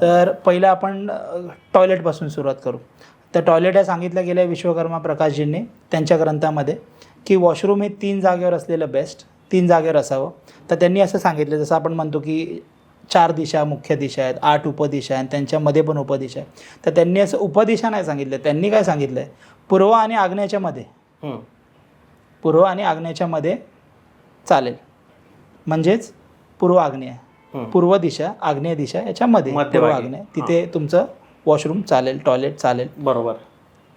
तर पहिलं आपण टॉयलेटपासून सुरुवात करू. तर टॉयलेट हे सांगितलं गेलं आहे विश्वकर्मा प्रकाशजींनी त्यांच्या ग्रंथामध्ये की वॉशरूम हे तीन जागेवर असलेलं बेस्ट तीन जागेवर असावं. तर त्यांनी असं सांगितलं जसं आपण म्हणतो की चार दिशा मुख्य दिशा आहेत आठ उपदिशा आहेत त्यांच्यामध्ये पण उपदिशा आहे तर त्यांनी असं उपदिशा नाही सांगितलं त्यांनी काय सांगितलं आहे पूर्व आणि आग्नेयाच्या मध्ये. हम्म. पूर्व आणि आग्नेयाच्या मध्ये चालेल. म्हणजेच पूर्व आग्नेय. पूर्व दिशा आग्नेय दिशा याच्यामध्ये पूर्व. आग्नेय. तिथे तुमचं वॉशरूम चालेल टॉयलेट चालेल. बरोबर.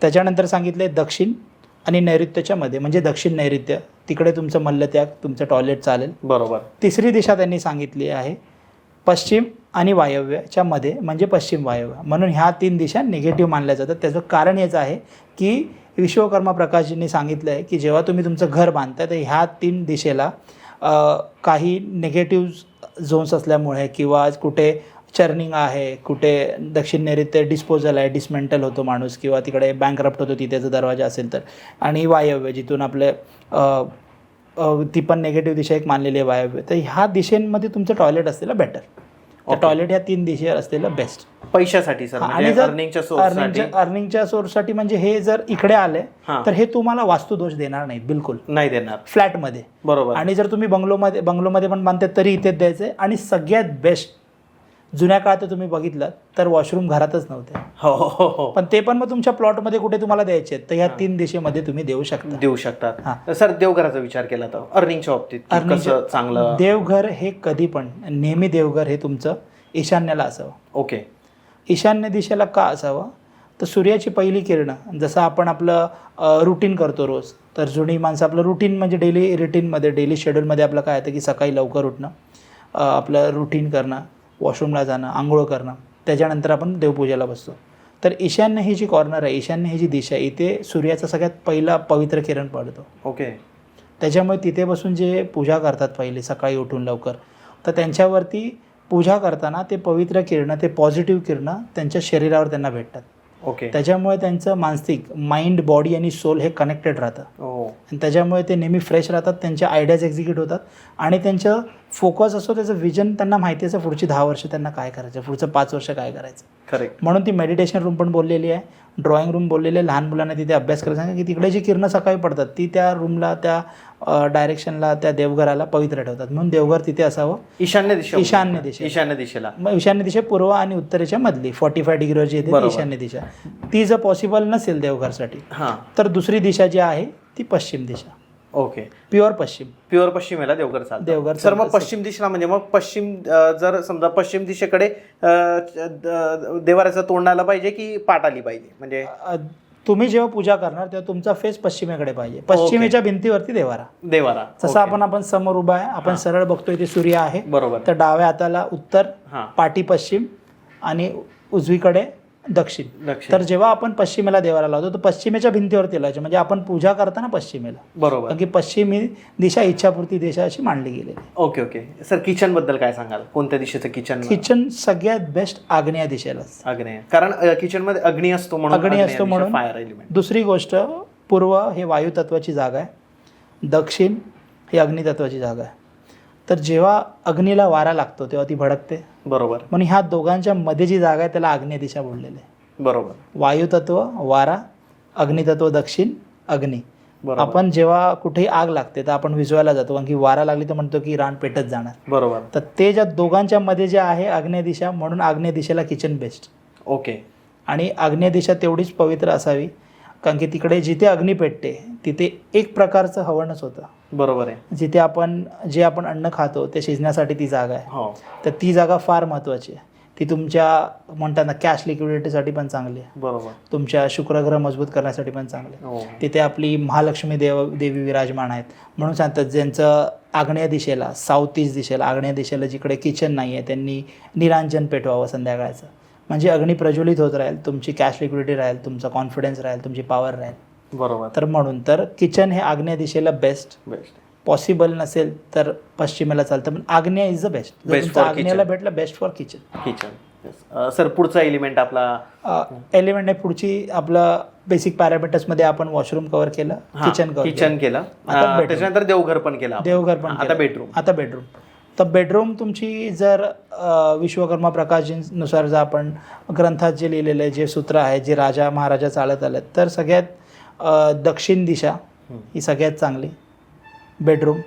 त्याच्यानंतर सांगितले दक्षिण आणि नैऋत्यच्या मध्ये म्हणजे दक्षिण नैऋत्य. तिकडे तुमचं मल्लत्याग तुमचं टॉयलेट चालेल. बरोबर. तिसरी दिशा त्यांनी सांगितली आहे पश्चिम आणि वायव्याच्या मध्ये म्हणजे पश्चिम वायव्य. म्हणून ह्या तीन दिशा निगेटिव्ह मानल्या जातात. त्याचं कारण हेच आहे की विश्वकर्मा प्रकाशजींनी सांगितलं आहे की जेव्हा तुम्ही तुमचं घर बांधता तर ह्या तीन दिशेला काही निगेटिव्ह झोन्स असल्यामुळे किंवा कुठे चर्निंग आहे कुठे दक्षिण नैऋत्य डिस्पोजल आहे डिसमेंटल होतो माणूस किंवा तिकडे बँकरप्ट होतो तिथेचा दरवाजा असेल तर. आणि वायव्य जिथून आपले ती पण निगेटिव्ह दिशा एक मानलेली आहे वायव्य. तर ह्या दिशेमध्ये तुमचं टॉयलेट असलेलं बेटर. टॉयलेट ह्या तीन दिशेवर असलेलं बेस्ट पैशासाठी सर आणि म्हणजे जर अर्निंगच्या सोर्ससाठी अर्निंगच्या अर्निंगच्या सोर्ससाठी म्हणजे हे जर इकडे आले. तर हे तुम्हाला वास्तुदोष देणार नाहीत बिलकुल. नाही देणार. फ्लॅटमध्ये. बरोबर. आणि जर तुम्ही बंगलोमध्ये बंगलोमध्ये पण बांधते तरी इथेच द्यायचे. आणि सगळ्यात बेस्ट जुन्या काळात तुम्ही बघितलं तर वॉशरूम घरातच नव्हते. हो हो हो हो. पण ते पण मग तुमच्या प्लॉटमध्ये कुठे तुम्हाला द्यायचे तर ह्या तीन दिशेमध्ये तुम्ही देऊ शकता. देऊ हां. शकतात सर देवघराचा विचार केला तर अर्निंगच्या बाबतीत चांगलं? देवघर हे कधी पण नेहमी देवघर हे तुमचं ईशान्याला असावं. ओके ईशान्य दिशेला का असावं? तर सूर्याची पहिली किरणं जसं आपण आपलं रुटीन करतो रोज तर जुनी माणसं आपलं रुटीन म्हणजे डेली रुटीनमध्ये डेली शेड्यूलमध्ये आपलं काय येतं की सकाळी लवकर उठणं आपलं रुटीन करणं वॉशरूमला जाणं आंघोळ करणं त्याच्यानंतर आपण देवपूजेला बसतो. तर ईशान्य ही जी कॉर्नर आहे ईशान्य ही जी दिशा आहे इथे सूर्याचा सगळ्यात पहिला पवित्र किरण पडतो. ओके. त्याच्यामुळे तिथे बसून जे पूजा करतात पहिले सकाळी उठून लवकर तर त्यांच्यावरती पूजा करताना ते पवित्र किरणं ते पॉझिटिव्ह किरणं त्यांच्या शरीरावर त्यांना भेटतात. ओके त्याच्यामुळे त्यांचं मानसिक माइंड बॉडी आणि सोल हे कनेक्टेड राहतं. हो. आणि त्याच्यामुळे ते नेहमी फ्रेश राहतात त्यांच्या आयडियाज एक्झिक्यूट होतात आणि त्यांचं फोकस असतो त्याचं विजन त्यांना माहिती असतं पुढची दहा वर्ष त्यांना काय करायचं पुढचं पाच वर्ष काय करायचं. करेक्ट म्हणून ती मेडिटेशन रूम पण बोललेली आहे. ड्रॉइंग रूम बोललेली लहान मुलांना तिथे अभ्यास करायला सांगा की तिकडे जी किरणं सकाळी पडतात ती त्या रूमला त्या डायरेक्शनला त्या देवघराला पवित्र ठेवतात. म्हणून देवघर तिथे असावं. ईशान्य दिशा ईशान्य दिशा. ईशान्य दिशेला. मग ईशान्य दिशा पूर्व आणि उत्तरेच्या मधली. फॉर्टी फाय डिग्रीवरची येते. ईशान्य दिशा. ती जर पॉसिबल नसेल देवघरसाठी हां. तर दुसरी दिशा जी आहे ती पश्चिम दिशा. ओके प्युअर पश्चिम. प्युअर पश्चिमेला देवघर चालतं. देवघर सर मग चालतं. पश्चिम दिशेला म्हणजे मग पश्चिम अं, जर समजा पश्चिम दिशेकडे अं, द- देवाऱ्याचं तोंड आलं पाहिजे की पाठ आली पाहिजे? म्हणजे अ, तुम्ही जेव्हा पूजा करणार तेव्हा तुमचा फेस पश्चिमेकडे पाहिजे. पश्चिमेच्या भिंतीवरती देवारा. देवारा. जसं ओके. आपण आपण समोर उभा आहे आपण सरळ बघतोय ते सूर्य आहे. बरोबर. तर डाव्या हाताला उत्तर हां. पाठी पश्चिम आणि उजवीकडे दक्षिण. दक्षिण. तर जेव्हा आपण पश्चिमेला देवाला लावतो तर पश्चिमेच्या भिंतीवरती लावायचे. म्हणजे आपण पूजा करताना पश्चिमेला. बरोबर. कारण की पश्चिम ही दिशा इच्छापूर्ती दिशा अशी मांडली गेलेली आहे. Okay okay. सर किचनबद्दल काय सांगाल? कोणत्या दिशेचं किचन? किचन सगळ्यात बेस्ट आग्नेय दिशेलाच अग्नी कारण किचनमध्ये अग्नी असतो म्हणून अग्नी असतो म्हणून. फायर एलिमेंट दुसरी गोष्ट पूर्व हे वायू तत्वाची जागा आहे. दक्षिण ही अग्नितत्वाची जागा आहे. तर जेव्हा अग्नीला वारा लागतो तेव्हा ती भडकते. बरोबर. म्हणून ह्या दोघांच्या मध्ये जी जागा आहे त्याला आग्नेय दिशा बोललेलं आहे. बरोबर. वायुतत्व वारा अग्नितत्व दक्षिण अग्नी. आपण जेव्हा कुठेही आग लागते तर आपण विजवायला जातो कारण की वारा लागली तर म्हणतो की रान पेटत जाणार. बरोबर. तर ते ज्या दोघांच्या मध्ये जे आहे आग्नेय दिशा म्हणून आग्नेय दिशेला किचन बेस्ट ओके. आणि आग्नेय दिशा तेवढीच पवित्र असावी कारण की तिकडे जिथे अग्नी पेटते तिथे एक प्रकारचं हवणच होतं. बरोबर आहे. जिथे आपण जे आपण अन्न खातो ते शिजण्यासाठी ती जागा आहे. हो. तर ती जागा फार महत्त्वाची आहे. ती तुमच्या म्हणतात ना कॅश लिक्विडिटीसाठी पण चांगली आहे. बरोबर. तुमच्या शुक्रग्रह मजबूत करण्यासाठी पण चांगले आहे. हो. तिथे आपली महालक्ष्मी देव देवी विराजमान आहेत. म्हणून सांगतात ज्यांचं आग्नेय दिशेला साऊथ ईस्ट दिशेला आग्नेय दिशेला जिकडे किचन नाही आहे त्यांनी निरांजन पेटवावं संध्याकाळचं. म्हणजे अग्नी प्रज्वलित होत राहील तुमची कॅश लिक्विडिटी राहील तुमचा कॉन्फिडन्स राहील तुमची पॉवर राहील. बरोबर. तर म्हणून तर किचन हे आग्नेय दिशेला बेस्ट बेस्ट पॉसिबल नसेल तर पश्चिमेला चालतं पण आग्नेय इज द बेस्ट जर Best तुमचं for आग्नेयाला kitchen. भेटलं best for kitchen kitchen sir पुढचा एलिमेंट आपला? एलिमेंट आहे पुढची आपलं बेसिक पॅरामीटर्समध्ये आपण वॉशरूम कव्हर केलं किचन कव्हर किचन केलं. आता अं, bedroom. त्याच्यानंतर देवघर पण केलं आपण. देवघर पण आता केलं. बेडरूम आता बेडरूम तर बेडरूम तुमची जर अ, विश्वकर्मा प्रकाशनुसार जर आपण ग्रंथात जे लिहिलेलं आहे जे सूत्र आहे जे राजा महाराजा चालत आले तर सगळ्यात दक्षिण दिशा ही सगळ्यात चांगली. बेडरूम.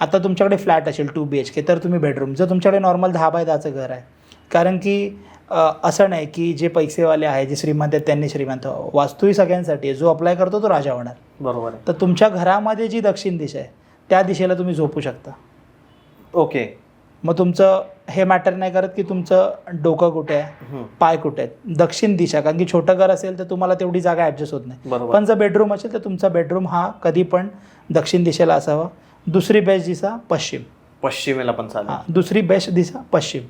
आता तुमच्याकडे फ्लॅट असेल टू बी एच के तर तुम्ही बेडरूम. जर तुमच्याकडे नॉर्मल दहा बाय दहाचं घर आहे. कारण की असं नाही की जे पैसेवाले आहे जे श्रीमंत आहेत त्यांनी श्रीमंत. वास्तू ही सगळ्यांसाठी आहे. जो अप्लाय करतो तो राजा होणार. बरोबर तर तुमच्या घरामध्ये जी दक्षिण दिशा आहे त्या दिशेला तुम्ही झोपू शकता. ओके. मग तुमचं हे मॅटर नाही करत की तुमचं डोकं कुठे आहे. पाय कुठे आहेत? दक्षिण दिशा कारण की छोटं घर असेल तर तुम्हाला तेवढी जागा ॲडजस्ट होत नाही. पण जर बेडरूम असेल तर तुमचा बेडरूम हा कधी पण दक्षिण दिशेला असावा. दुसरी बेस्ट दिशा पश्चिम. पश्चिमेला पण चालेल. दुसरी बेस्ट दिशा पश्चिम.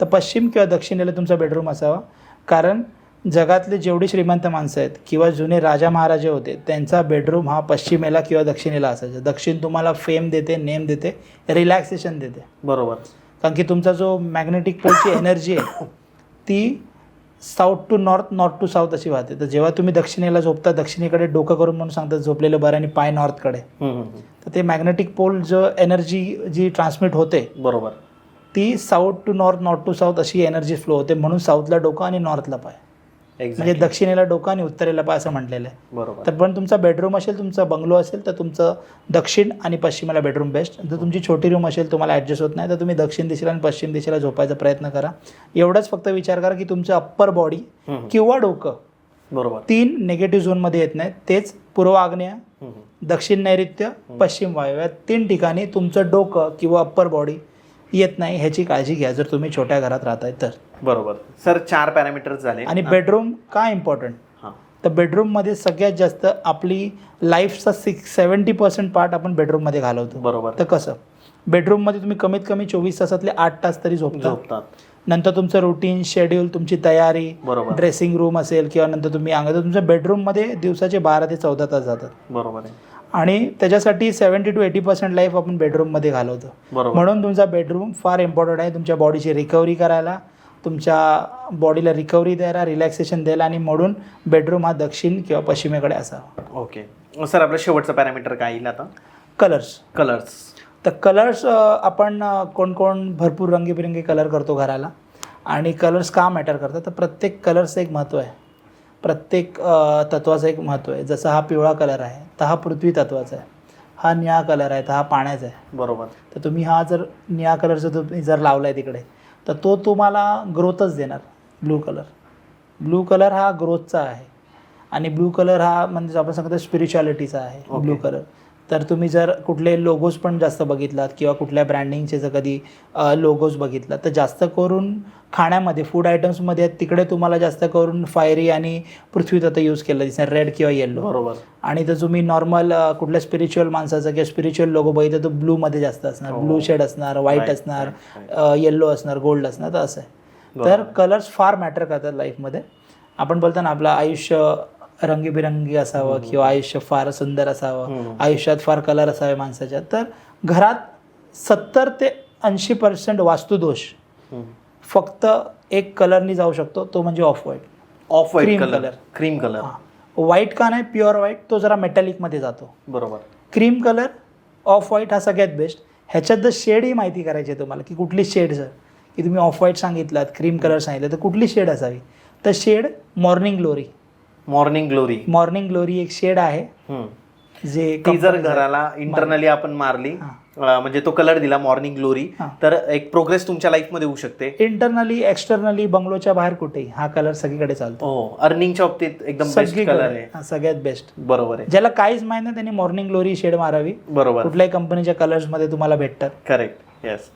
तर पश्चिम किंवा दक्षिणेला तुमचा बेडरूम असावा. कारण जगातले जेवढी श्रीमंत माणसं आहेत किंवा जुने राजा महाराजे होते त्यांचा बेडरूम हा पश्चिमेला किंवा दक्षिणेला असायचा. दक्षिण तुम्हाला फेम देते नेम देते रिलॅक्सेशन देते. बरोबर. कारण की तुमचा जो मॅग्नेटिक पोलची एनर्जी आहे ती south to north north to south अशी वाहते. तर जेव्हा तुम्ही दक्षिणेला झोपता दक्षिणेकडे डोकं करून म्हणून सांगतात झोपलेलं बरं आणि पाय नॉर्थकडे. तर ते मॅग्नेटिक पोल जो एनर्जी जी ट्रान्समिट होते बरोबर. ती south to north north to south अशी एनर्जी फ्लो होते म्हणून साऊथला डोकं आणि नॉर्थला पाय. म्हणजे दक्षिणेला डोकं आणि उत्तरेला पाय असं म्हटलेलं आहे. बरोबर. तर पण तुमचा बेडरूम असेल तुमचा बंगलो असेल तर तुमचं दक्षिण आणि पश्चिमेला बेडरूम बेस्ट जर तुमची छोटी रूम असेल तुम्हाला ॲडजस्ट होत नाही तर तुम्ही दक्षिण दिशेला आणि पश्चिम दिशेला झोपायचा प्रयत्न करा. एवढंच फक्त विचार करा की तुमचं अप्पर बॉडी किंवा डोकं बरोबर. तीन नेगेटिव्ह झोनमध्ये येत नाहीत. तेच पूर्व आग्नेय दक्षिण नैऋत्य पश्चिम वायव्य. या तीन ठिकाणी तुमचं डोकं किंवा अप्पर बॉडी येत नाही ह्याची काळजी घ्या. जर तुम्ही छोट्या घरात राहताय तर. बरोबर. सर चार पॅरामीटर्स झाले. आणि बेडरूम का इम्पॉर्टंट हां. तर बेडरूममध्ये सगळ्यात जास्त आपली लाईफचा सिक्स सेवन्टी पर्सेंट पार्ट आपण बेडरूममध्ये घालवतो. बरोबर. तर कसं? बेडरूममध्ये तुम्ही कमीत कमी चोवीस तासातले आठ तास तरी झोपता. झोपतात. नंतर तुमचं रुटीन शेड्यूल तुमची तयारी बरोबर. ड्रेसिंग रूम असेल किंवा नंतर तुम्ही अंग तुमच्या बेडरूममध्ये दिवसाचे बारा ते चौदा तास जातात. बरोबर आहे. आणि त्याच्यासाठी seventy two eighty percent life आपण बेडरूममध्ये घालवतो. म्हणून तुमचा बेडरूम फार इम्पॉर्टंट आहे. तुमच्या बॉडीची रिकव्हरी करायला तुमच्या बॉडीला रिकव्हरी द्यायला रिलॅक्सेशन द्यायला आणि म्हणून बेडरूम हा दक्षिण किंवा पश्चिमेकडे असावा. ओके सर आपलं शेवटचं पॅरामीटर काय येईल आता? कलर्स कलर्स तर कलर्स आपण अ, कोण कोण भरपूर रंगीबिरंगी कलर करतो घराला आणि कलर्स का मॅटर करतात? तर प्रत्येक कलरचं एक महत्त्व आहे. प्रत्येक तत्वाचं एक महत्त्व आहे. जसं हा पिवळा कलर आहे तर हा पृथ्वी तत्वाचा आहे. हा निळा कलर आहे तर हा पाण्याचा आहे. बरोबर. तर तुम्ही हा जर निळा कलरचा तुम्ही जर लावला आहे तिकडे तर तो तुम्हाला ग्रोथच देणार. Blue colour. ब्लू कलर हा ग्रोथचा आहे. आणि ब्लू कलर हा म्हणजे आपण सांगतो स्पिरिच्युअलिटीचा आहे. Blue colour. तर तुम्ही जर कुठले लोगोज पण जास्त बघितलात किंवा कुठल्या ब्रँडिंगचे जर कधी लोगोज बघितलात तर जास्त करून खाण्यामध्ये फूड आयटम्समध्ये तिकडे तुम्हाला जास्त करून फायरी आणि पृथ्वी तत्व यूज केलं दिसणार रेड किंवा येल्लो बरोबर. आणि जर तुम्ही नॉर्मल कुठल्या स्पिरिच्युअल माणसाचा किंवा स्पिरिच्युअल लोगो बघितलं तर ब्लूमध्ये जास्त असणार. हो. ब्लू शेड असणार व्हाईट असणार येल्लो असणार गोल्ड असणार तर असं आहे. तर कलर्स फार मॅटर करतात लाईफमध्ये आपण बोलतो ना आपलं आयुष्य रंगीबिरंगी असावं किंवा आयुष्य फार सुंदर असावं. हम्म. आयुष्यात फार कलर असावे माणसाच्या. तर घरात सत्तर ते ऐंशी पर्सेंट वास्तुदोष फक्त एक कलरनी जाऊ शकतो तो म्हणजे off white off white Cream colour. Cream colour white का नाही प्युअर व्हाईट तो जरा मेटॅलिकमध्ये जातो. बरोबर. क्रीम कलर ऑफ व्हाईट हा सगळ्यात बेस्ट ह्याच्यात जर शेड ही माहिती करायची आहे तुम्हाला की कुठली शेड जर की तुम्ही ऑफ व्हाईट सांगितलात क्रीम कलर सांगितलं तर कुठली शेड असावी? तर shade morning glory morning glory morning glory एक शेड आहे. जे ती जर घराला इंटरनली आपण मारली हां. म्हणजे तो कलर दिला मॉर्निंग ग्लोरी हां. तर एक प्रोग्रेस तुमच्या लाईफमध्ये होऊ शकते. इंटरनली एक्सटर्नली बंगलोच्या बाहेर कुठेही हा कलर सगळीकडे चालतो. हो अर्निंगच्या बाबतीत एकदम बेस्ट कलर आहे. हा, सगळ्यात बेस्ट बरोबर आहे. ज्याला काहीच माहीत नाही त्यांनी मॉर्निंग ग्लोरी शेड मारावी. बरोबर. कुठल्याही कंपनीच्या कलर्समध्ये तुम्हाला भेटतात. Correct yes